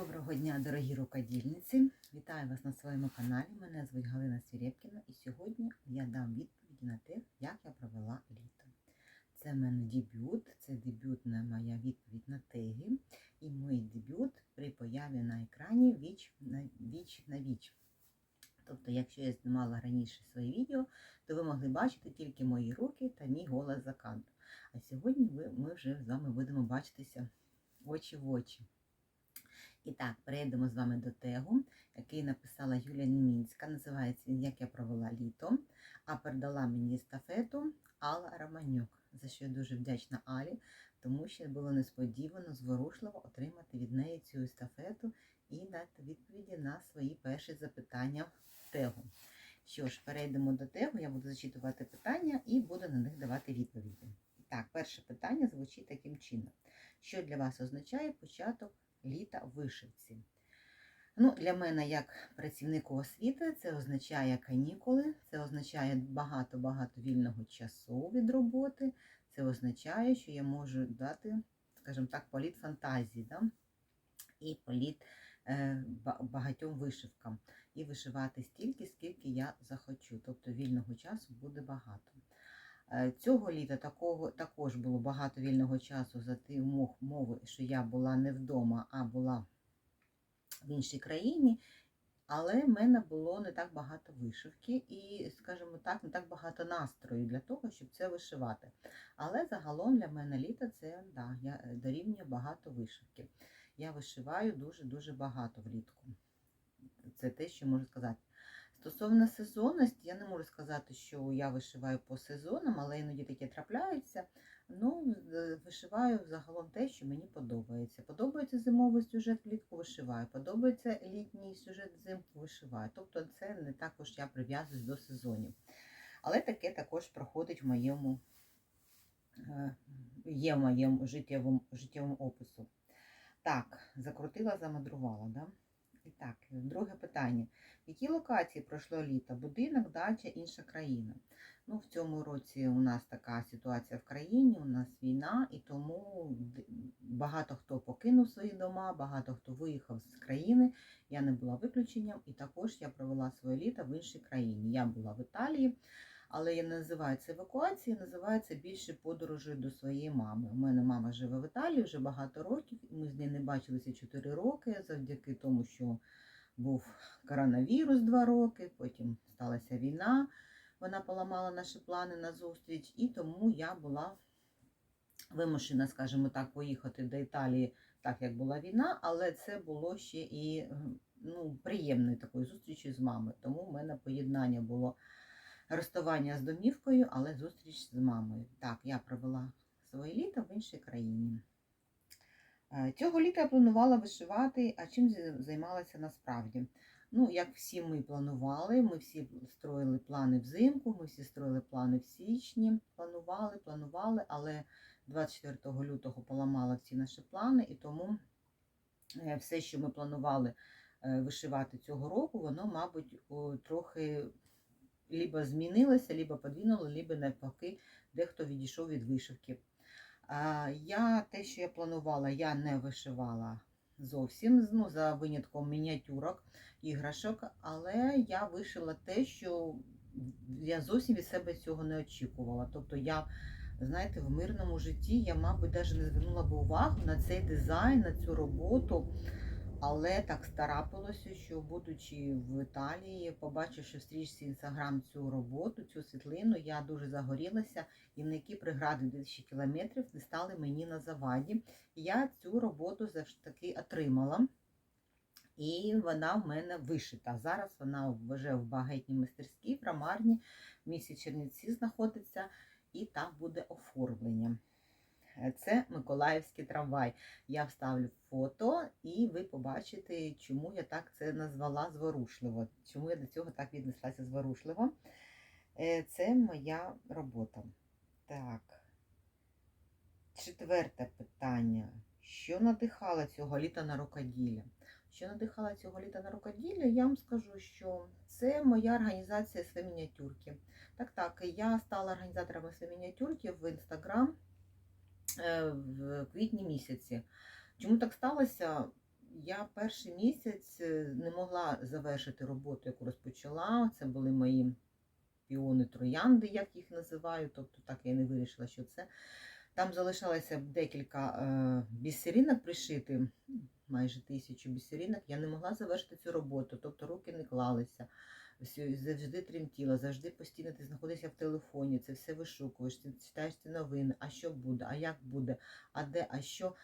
Доброго дня, дорогі рукодільниці! Вітаю вас на своєму каналі. Мене звуть Галина Свірєпкіна і сьогодні я дам відповіді на те, як я провела літо. Це в мене дебют, це дебютна моя відповідь на теги і мій дебют при появі на екрані віч на віч на віч. Тобто, якщо я знімала раніше свої відео, то ви могли бачити тільки мої руки та мій голос за кадром. А сьогодні ми вже з вами будемо бачитися очі в очі. І так, перейдемо з вами до тегу, який написала Юлія Німінська. Називається він Як я провела літо, а передала мені естафету Алла Романюк, за що я дуже вдячна Алі, тому що було несподівано, зворушливо отримати від неї цю естафету і дати відповіді на свої перші запитання в тегу. Що ж, перейдемо до тегу, я буду зачитувати питання і буду на них давати відповіді. Так, перше питання звучить таким чином: що для вас означає початок? Літа вишивці. Ну, Для мене, як працівнику освіти, це означає канікули, це означає багато-багато вільного часу від роботи. Це означає, що я можу дати, скажімо так, політ фантазії да? і політ е, багатьом вишивкам. І вишивати стільки, скільки я захочу. Тобто вільного часу буде багато. Цього літа такого також було багато вільного часу за ті умови, що я була не вдома, а була в іншій країні. Але в мене було не так багато вишивки і, скажімо так, не так багато настрою для того, щоб це вишивати. Але загалом для мене літо це да, я дорівнює багато вишивки. Я вишиваю дуже-дуже багато влітку. Це те, що можу сказати. Стосовно сезонності, я не можу сказати, що я вишиваю по сезонам, але іноді таке трапляється. Ну, вишиваю загалом те, що мені подобається. Подобається зимовий сюжет влітку вишиваю, подобається літній сюжет взимку вишиваю. Тобто це не також я прив'язуюсь до сезонів. Але таке також проходить в моєму е, є в моєму життєвому, життєвому опису. Так, закрутила, замадрувала. Да? І так, друге питання. В якій локації пройшло літо? Будинок, дача, інша країна. Ну, В цьому році у нас така ситуація в країні, у нас війна, і тому багато хто покинув свої дома, багато хто виїхав з країни. Я не була виключенням, і також я провела своє літо в іншій країні. Я була в Італії але я називаю це евакуацією, називається більше подорожі до своєї мами. У мене мама живе в Італії вже багато років, і ми з нею не бачилися 4 роки завдяки тому, що був коронавірус 2 роки, потім сталася війна, вона поламала наші плани на зустріч, і тому я була вимушена, скажімо так, поїхати до Італії, так як була війна, але це було ще і ну, приємною такою зустрічю з мамою. Тому в мене поєднання було розставання з домівкою, але зустріч з мамою. Так, я провела своє літо в іншій країні. Е, цього літа я планувала вишивати, а чим займалася насправді. Ну, як всі ми планували, ми всі строїли плани взимку, ми всі строїли плани в січні, планували, планували, але 24 лютого поламала всі наші плани, і тому е, все, що ми планували е, вишивати цього року, воно, мабуть, трохи либо змінилося, либо подвинуло, либо навпаки, дехто відійшов від вишивки. Я те, що я планувала, я не вишивала зовсім, ну, за винятком мініатюрок, іграшок, але я вишила те, що я зовсім від себе цього не очікувала. Тобто я, знаєте, в мирному житті я, мабуть, навіть не звернула б увагу на цей дизайн, на цю роботу. Але так старапилося, що, будучи в Італії, побачивши в стрічці інстаграм цю роботу, цю світлину, я дуже загорілася, і на які пригради 2000 кілометрів не стали мені на заваді. Я цю роботу завжди отримала. І вона в мене вишита. Зараз вона вже в багатній майстерській, в рамарні, в місті Чернівці знаходиться, і там буде оформлення. Це Миколаївський трамвай. Я вставлю фото, і ви побачите, чому я так це назвала зворушливо. Чому я до цього так віднеслася зворушливо. Е, це моя робота. Так. Четверте питання. Що надихало цього літа на рукоділля? Що надихало цього літа на рукоділля, я вам скажу, що це моя організація «Свої мініатюрки. Так, так, я стала організатором «Свої мініатюрки в Інстаграм. Е, в квітні місяці. Чому так сталося? я перший місяць е, не могла завершити роботу, яку розпочала. Це були мої піони троянди, як їх називаю. Тобто так я не вирішила, що це. Там залишалося декілька е, бісеринок пришити, майже тисячу бісеринок. Я не могла завершити цю роботу, тобто руки не клалися. Всю- Завжди тремтіла, завжди постійно ти знаходишся в телефоні, це все вишукуєш, ти читаєш ці новини, а що буде, а як буде, а де, а що.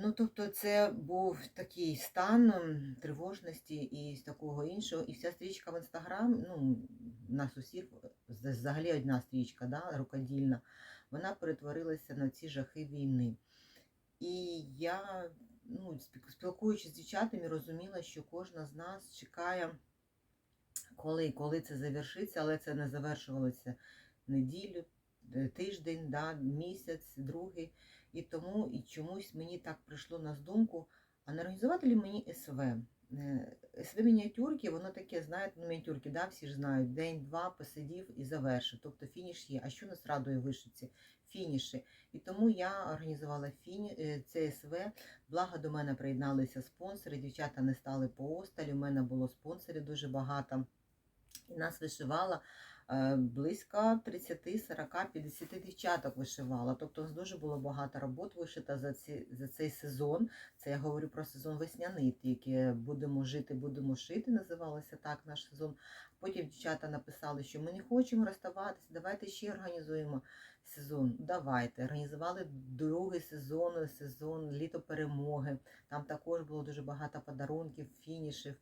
Ну, тобто, це був такий стан тривожності і такого іншого. І вся стрічка в інстаграм, ну, нас усіх взагалі одна стрічка, да, рукодільна, вона перетворилася на ці жахи війни. І я, ну, спілкуючись з дівчатами, розуміла, що кожна з нас чекає, коли, коли це завершиться, але це не завершувалося неділю, е, тиждень, да, місяць, другий. І тому і чомусь мені так прийшло на думку, а не організувати ли мені СВ? Е, СВ мініатюрки, воно таке, знаєте, ну, мініатюрки, да, всі ж знають, день-два посидів і завершив. Тобто фініш є. А що нас радує в? Фініші. І тому я організувала фіні... е, СВ. Благо до мене приєдналися спонсори. Дівчата не стали по осталі. У мене було спонсорів дуже багато. І нас вишивала е, близько 30, 40, 50 дівчаток вишивала. Тобто у нас дуже було багато робот вишита за, ці, за цей сезон. Це я говорю про сезон весняний, тільки будемо жити, будемо шити, називалося так наш сезон. Потім дівчата написали, що ми не хочемо розставатися, давайте ще організуємо сезон. Давайте. Організували другий сезон, сезон літо перемоги. Там також було дуже багато подарунків, фінішів.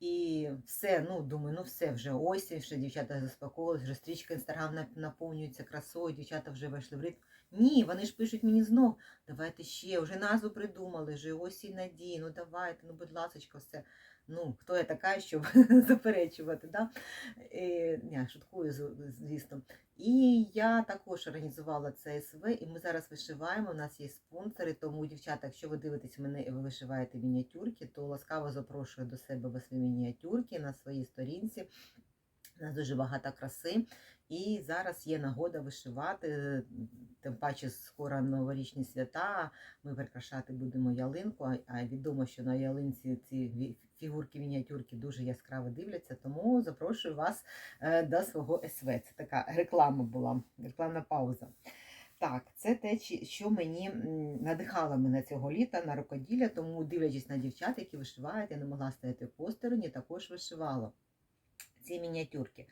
І все, ну думаю, ну все вже осінь, вже дівчата заспокоїлись, вже стрічка інстаграм наповнюється красою, дівчата вже вийшли в ритм. Ні, вони ж пишуть мені знов, давайте ще, вже назву придумали, вже осінь надії, ну давайте, ну будь ласочка, все. Ну, хто я така, щоб заперечувати, да? І, ні, шуткую, звісно. І я також організувала це СВ, і ми зараз вишиваємо. У нас є спонсори, тому, дівчата, якщо ви дивитесь мене і ви вишиваєте мініатюрки, то ласкаво запрошую до себе в свої мініатюрки на своїй сторінці. У нас дуже багато краси. І зараз є нагода вишивати, тим паче скоро новорічні свята. Ми прикрашати будемо ялинку, а- відомо, що на ялинці ці фігурки, мініатюрки дуже яскраво дивляться, тому запрошую вас е, до свого СВ. Це така реклама була, рекламна пауза. Так, це те, що мені надихало мене цього літа на рукоділля, тому дивлячись на дівчат, які вишивають, я не могла стояти посторонні, також вишивала ці мініатюрки.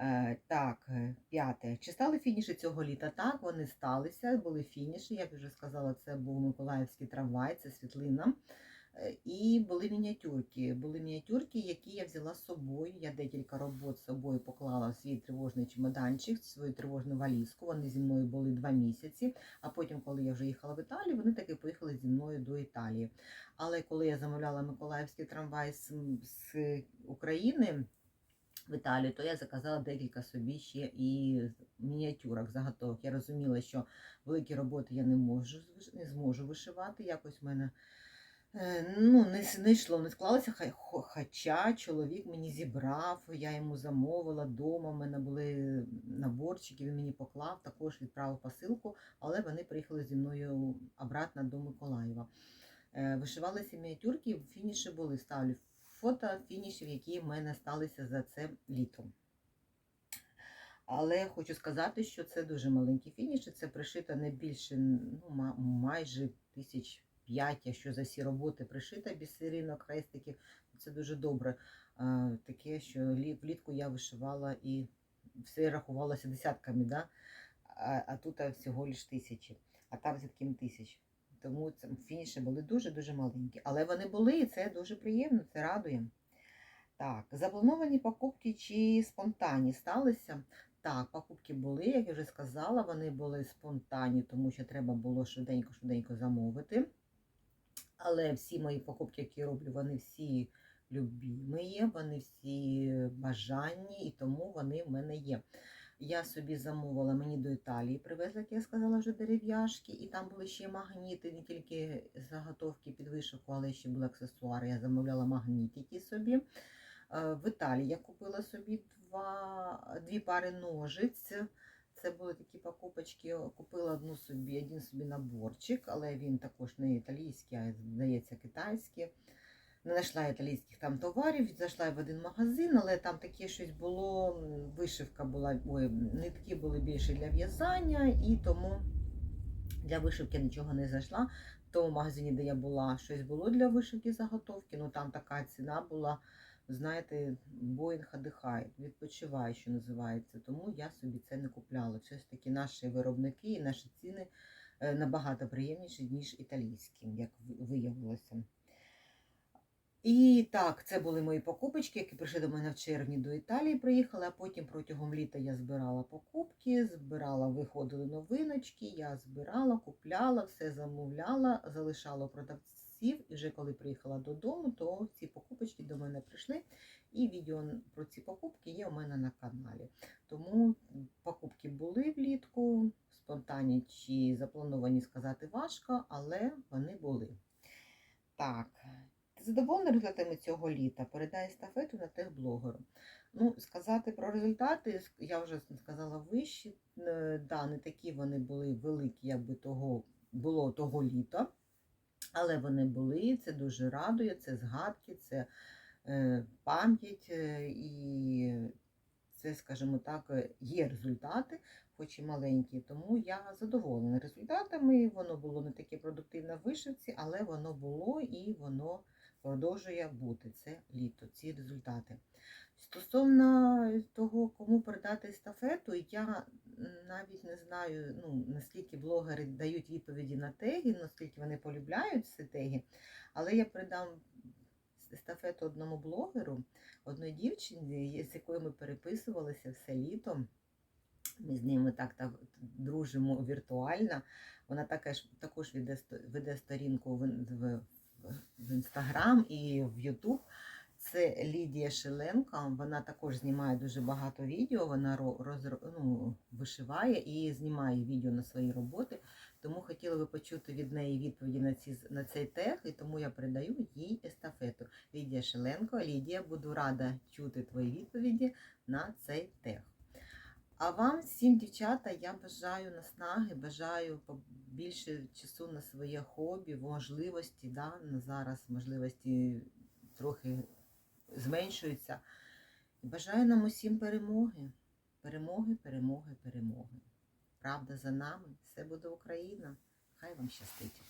Е, так, е, п'яте. Чи стали фініші цього літа? Так, вони сталися, були фініші. Як вже сказала, це був Миколаївський трамвай, це світлина. Е, І були мініатюрки. Були мініатюрки, які я взяла з собою. Я декілька робот з собою поклала в свій тривожний чемоданчик, свою тривожну валізку. Вони зі мною були два місяці. А потім, коли я вже їхала в Італію, вони таки поїхали зі мною до Італії. Але коли я замовляла Миколаївський трамвай з, з України в Італію, то я заказала декілька собі ще і мініатюрок, заготовок. Я розуміла, що великі роботи я не можу не зможу вишивати. Якось в мене ну, не, не йшло, не склалося. Хай- Хоча чоловік мені зібрав, я йому замовила вдома. У мене були наборчики, він мені поклав, також відправив посилку, але вони приїхали зі мною обратно до Миколаєва. Е, Вишивалися мініатюрки, фініші були. Ставлю фото фінішів, які в мене сталися за це літо. Але хочу сказати, що це дуже маленькі фініші. Це пришито не більше ну, майже тисяч п'ять, якщо за всі роботи пришита бісеринок, хрестиків. Це дуже добре. Таке, що влітку я вишивала і все рахувалося десятками, да? а, а тут всього лиш тисячі, а там все-таки тисяч. Тому це фініші були дуже-дуже маленькі. Але вони були, і це дуже приємно, це радує. Так, заплановані покупки чи спонтанні сталися? Так, покупки були, як я вже сказала, вони були спонтанні, тому що треба було швиденько-швиденько замовити. Але всі мої покупки, які я роблю, вони всі любімі вони всі бажанні, і тому вони в мене є. Я собі замовила, мені до Італії привезли, як я сказала, вже дерев'яшки, і там були ще магніти, не тільки заготовки під вишивку, але ще були аксесуари. Я замовляла магнітики собі. Е, В Італії я купила собі два, дві пари ножиць. Це були такі покупочки. Купила одну собі, один собі наборчик, але він також не італійський, а здається, китайський. Не знайшла італійських там товарів, зайшла в один магазин, але там таке щось було, вишивка була, ой, нитки були більше для в'язання, і тому для вишивки нічого не зайшла. В тому магазині, де я була, щось було для вишивки заготовки, ну там така ціна була, знаєте, Боїнг одихає, відпочиває, що називається. Тому я собі це не купляла. Все ж таки наші виробники і наші ціни е, набагато приємніші, ніж італійські, як виявилося. І так, це були мої покупочки, які прийшли до мене в червні до Італії. Приїхали, а потім протягом літа я збирала покупки, збирала, виходили новиночки, я збирала, купляла, все замовляла, залишала у продавців. І вже коли приїхала додому, то ці покупочки до мене прийшли. І відео про ці покупки є у мене на каналі. Тому покупки були влітку, спонтанні чи заплановані сказати важко, але вони були. Так, задоволена результатами цього літа? Передай естафету на техблогеру. Ну, сказати про результати, я вже сказала вище. Да, не такі вони були великі, як би того було того літа. Але вони були, це дуже радує, це згадки, це е, пам'ять е, і це, скажімо так, е, є результати, хоч і маленькі. Тому я задоволена результатами. Воно було не таке продуктивне в вишивці, але воно було і воно продовжує бути. Це літо, ці результати. Стосовно того, кому передати естафету, я навіть не знаю, ну, наскільки блогери дають відповіді на теги, наскільки вони полюбляють ці теги, але я передам естафету одному блогеру, одної дівчині, з якою ми переписувалися все літо. Ми з ними так, дружимо віртуально. Вона також, також веде, веде сторінку в, в, Інстаграм і в Ютуб. Це Лідія Шиленко. Вона також знімає дуже багато відео. Вона ро- розро- ну, вишиває і знімає відео на свої роботи. Тому хотіла би почути від неї відповіді на, ці, на цей тег, і тому я передаю їй естафету. Лідія Шиленко. Лідія, буду рада чути твої відповіді на цей тег. А вам всім, дівчата, я бажаю наснаги, бажаю більше часу на своє хобі, можливості. Да? На зараз можливості трохи зменшуються. Бажаю нам усім перемоги. Перемоги, перемоги, перемоги. Правда за нами, все буде Україна. Хай вам щастить.